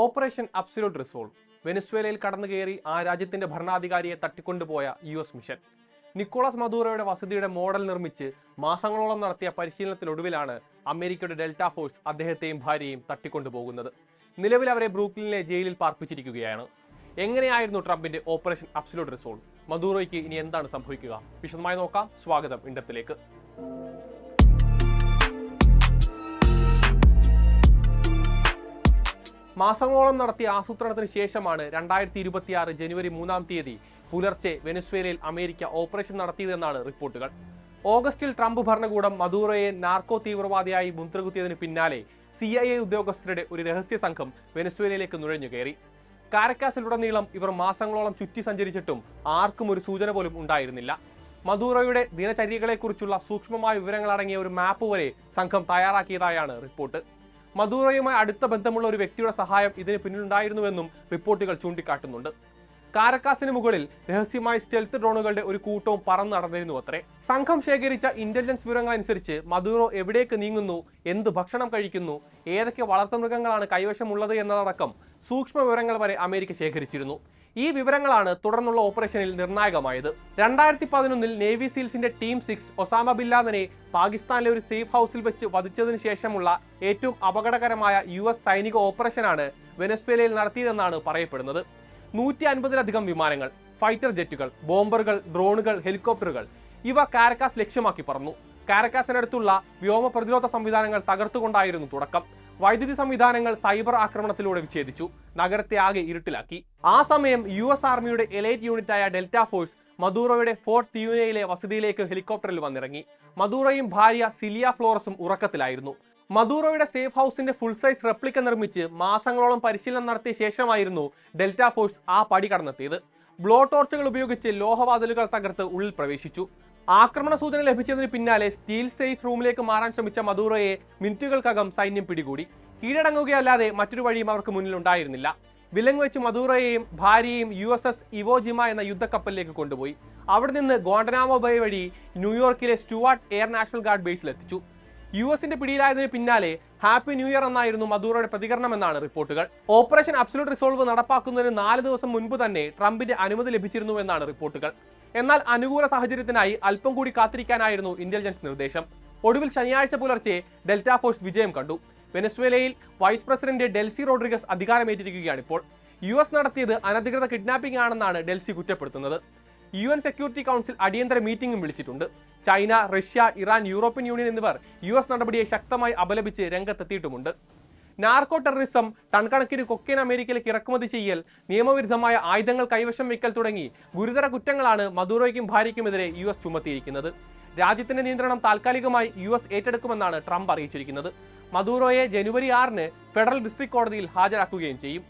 Operation absolute resolve വെനസ്വേലയിൽ കടന്നു കയറി ആ രാജ്യത്തിന്റെ ഭരണാധികാരിയെ തട്ടിക്കൊണ്ടുപോയ യു എസ് മിഷൻ. നിക്കോളസ് മദൂറോയുടെ വസതിയുടെ മോഡൽ നിർമ്മിച്ച് മാസങ്ങളോളം നടത്തിയ പരിശീലനത്തിനൊടുവിലാണ് അമേരിക്കയുടെ ഡെൽറ്റ ഫോഴ്സ് അദ്ദേഹത്തെയും ഭാര്യയും തട്ടിക്കൊണ്ടുപോകുന്നത്. നിലവിൽ അവരെ ബ്രൂക്ലിനിലെ ജയിലിൽ പാർപ്പിച്ചിരിക്കുകയാണ്. എങ്ങനെയായിരുന്നു ട്രംപിന്റെ ഓപ്പറേഷൻ അബ്സല്യൂട്ട് റിസോൾവ് മദൂറോയ്ക്ക് ഇനി എന്താണ് സംഭവിക്കുക? വിശദമായി നോക്കാം. സ്വാഗതം ഇണ്ടത്തിലേക്ക് മാസങ്ങളോളം നടത്തിയ ആസൂത്രണത്തിന് ശേഷമാണ് രണ്ടായിരത്തി ഇരുപത്തിയാറ് ജനുവരി മൂന്നാം തീയതി പുലർച്ചെ വെനസ്വേലയിൽ അമേരിക്ക ഓപ്പറേഷൻ നടത്തിയതെന്നാണ് റിപ്പോർട്ടുകൾ. ഓഗസ്റ്റിൽ ട്രംപ് ഭരണകൂടം മദൂറോയെ നാർക്കോ തീവ്രവാദിയായി മുദ്രകുത്തിയതിന് പിന്നാലെ സി ഐ എ ഉദ്യോഗസ്ഥരുടെ ഒരു രഹസ്യ സംഘം വെനസ്വേലയിലേക്ക് നുഴഞ്ഞു കയറി. കാരക്കാസിലുടനീളം ഇവർ മാസങ്ങളോളം ചുറ്റി സഞ്ചരിച്ചിട്ടും ആർക്കും ഒരു സൂചന പോലും ഉണ്ടായിരുന്നില്ല. മദൂറോയുടെ ദിനചര്യകളെക്കുറിച്ചുള്ള സൂക്ഷ്മമായ വിവരങ്ങളടങ്ങിയ ഒരു മാപ്പ് വരെ സംഘം തയ്യാറാക്കിയതായാണ് റിപ്പോർട്ട്. മദൂറോയുമായി അടുത്ത ബന്ധമുള്ള ഒരു വ്യക്തിയുടെ സഹായം ഇതിന് പിന്നിലുണ്ടായിരുന്നുവെന്നും റിപ്പോർട്ടുകൾ ചൂണ്ടിക്കാട്ടുന്നുണ്ട്. കാരക്കാസിന് മുകളിൽ രഹസ്യമായി സ്റ്റെൽത്ത് ഡ്രോണുകളുടെ ഒരു കൂട്ടവും പറന്നു നടന്നിരുന്നു അത്രേ. സംഘം ശേഖരിച്ച ഇന്റലിജൻസ് വിവരങ്ങൾ അനുസരിച്ച് മദൂറോ എവിടേക്ക് നീങ്ങുന്നു എന്ത് ഭക്ഷണം കഴിക്കുന്നു ഏതൊക്കെ വളർത്തുമൃഗങ്ങളാണ് കൈവശമുള്ളത് എന്നതടക്കം സൂക്ഷ്മ വിവരങ്ങൾ വരെ അമേരിക്ക ശേഖരിച്ചിരുന്നു. ഈ വിവരങ്ങളാണ് തുടർന്നുള്ള ഓപ്പറേഷനിൽ നിർണായകമായത്. രണ്ടായിരത്തി പതിനൊന്നിൽ നേവി സീൽസിന്റെ ടീം സിക്സ് ഒസാമ ബില്ലാദനെ പാകിസ്ഥാനിലെ ഒരു സേഫ് ഹൗസിൽ വെച്ച് വധിച്ചതിനു ശേഷമുള്ള ഏറ്റവും അപകടകരമായ യു എസ് സൈനിക ഓപ്പറേഷനാണ് വെനസ്വേലയിൽ നടത്തിയതെന്നാണ് പറയപ്പെടുന്നത്. നൂറ്റി അൻപതിലധികം വിമാനങ്ങൾ ഫൈറ്റർ ജെറ്റുകൾ ബോംബറുകൾ ഡ്രോണുകൾ ഹെലികോപ്റ്ററുകൾ ഇവ കാരക്കാസ് ലക്ഷ്യമാക്കി പറന്നു. കാരക്കാസിനടുത്തുള്ള വ്യോമ പ്രതിരോധ സംവിധാനങ്ങൾ തകർത്തുകൊണ്ടായിരുന്നു തുടക്കം. വൈദ്യുതി സംവിധാനങ്ങൾ സൈബർ ആക്രമണത്തിലൂടെ വിച്ഛേദിച്ചു. നഗരത്തെ ആകെ ഇരുട്ടിലാക്കി. ആ സമയം യു എസ് ആർമിയുടെ എലൈറ്റ് യൂണിറ്റായ ഡെൽറ്റ ഫോഴ്സ് മദൂറോയുടെ ഫോർട്ട് തിയുനയിലെ വസതിയിലേക്ക് ഹെലികോപ്റ്ററിൽ വന്നിറങ്ങി. മദൂറോയും ഭാര്യ സിലിയ ഫ്ലോറസും ഉറക്കത്തിലായിരുന്നു. മദൂറോയുടെ സേഫ് ഹൗസിന്റെ ഫുൾ സൈസ് റെപ്ലിക്ക നിർമ്മിച്ച് മാസങ്ങളോളം പരിശീലനം നടത്തിയ ശേഷമായിരുന്നു ഡെൽറ്റ ഫോഴ്സ് ആ പടി കടന്നെത്തിയത്. ബ്ലോ ടോർച്ചുകൾ ഉപയോഗിച്ച് ലോഹവാതിലുകൾ തകർത്ത് ഉള്ളിൽ പ്രവേശിച്ചു. ആക്രമണ സൂചന ലഭിച്ചതിന് പിന്നാലെ സ്റ്റീൽ സേഫ് റൂമിലേക്ക് മാറാൻ ശ്രമിച്ച മദൂറോയെ മിനിറ്റുകൾക്കകം സൈന്യം പിടികൂടി. കീഴടങ്ങുകയല്ലാതെ മറ്റൊരു വഴിയും അവർക്ക് മുന്നിൽ ഉണ്ടായിരുന്നില്ല വിലങ്ങ് വെച്ച് മദൂറയെയും ഭാര്യയെയും യു എസ് എസ് ഇവോജിമ എന്ന യുദ്ധക്കപ്പലിലേക്ക് കൊണ്ടുപോയി. അവിടെ നിന്ന് ഗോണ്ടനാമോ ബേ വഴി ന്യൂയോർക്കിലെ സ്റ്റുവാർട്ട് എയർ നാഷണൽ ഗാർഡ് ബേസിലെത്തിച്ചു. യു എസിന്റെ പിടിയിലായതിന് പിന്നാലെ ഹാപ്പി ന്യൂ ഇയർ എന്നായിരുന്നു മദൂറോയുടെ പ്രതികരണം എന്നാണ് റിപ്പോർട്ടുകൾ. ഓപ്പറേഷൻ അബ്സല്യൂട്ട് റിസോൾവ് നടപ്പാക്കുന്നതിന് നാല് ദിവസം മുൻപ് തന്നെ ട്രംപിന്റെ അനുമതി ലഭിച്ചിരുന്നു എന്നാണ് റിപ്പോർട്ടുകൾ. എന്നാൽ അനുകൂല സാഹചര്യത്തിനായി അല്പം കൂടി കാത്തിരിക്കാനായിരുന്നു ഇന്റലിജൻസ് നിർദ്ദേശം. ഒടുവിൽ ശനിയാഴ്ച പുലർച്ചെ ഡെൽറ്റ ഫോഴ്സ് വിജയം കണ്ടു. വെനസ്വേലയിൽ വൈസ് പ്രസിഡന്റ് ഡെൽസി റോഡ്രിഗസ് അധികാരമേറ്റിരിക്കുകയാണ് ഇപ്പോൾ. യു എസ് നടത്തിയത് അനധികൃത കിഡ്നാപ്പിംഗ് ആണെന്നാണ് ഡെൽസി കുറ്റപ്പെടുത്തുന്നത്. യു എൻ സെക്യൂരിറ്റി കൗൺസിൽ അടിയന്തര മീറ്റിംഗും വിളിച്ചിട്ടുണ്ട്. China Russia Iran European Union എന്നിവർ യു എസ് നടപടിയെ ശക്തമായി അപലപിച്ച് രംഗത്തെത്തിയിട്ടുമുണ്ട്. നാർക്കോ ടെററിസം ടൺ കൊക്കേൻ അമേരിക്കയിലേക്ക് ഇറക്കുമതി ചെയ്യൽ നിയമവിരുദ്ധമായ ആയുധങ്ങൾ കൈവശം വയ്ക്കൽ തുടങ്ങി ഗുരുതര കുറ്റങ്ങളാണ് മദൂറോയ്ക്കും ഭാര്യയ്ക്കുമെതിരെ യു എസ് ചുമത്തിയിരിക്കുന്നത്. രാജ്യത്തിന്റെ നിയന്ത്രണം താൽക്കാലികമായി യു എസ് ഏറ്റെടുക്കുമെന്നാണ് ട്രംപ് അറിയിച്ചിരിക്കുന്നത്. മദൂറോയെ ജനുവരി ആറിന് ഫെഡറൽ ഡിസ്ട്രിക്ട് കോടതിയിൽ ഹാജരാക്കുകയും ചെയ്യും.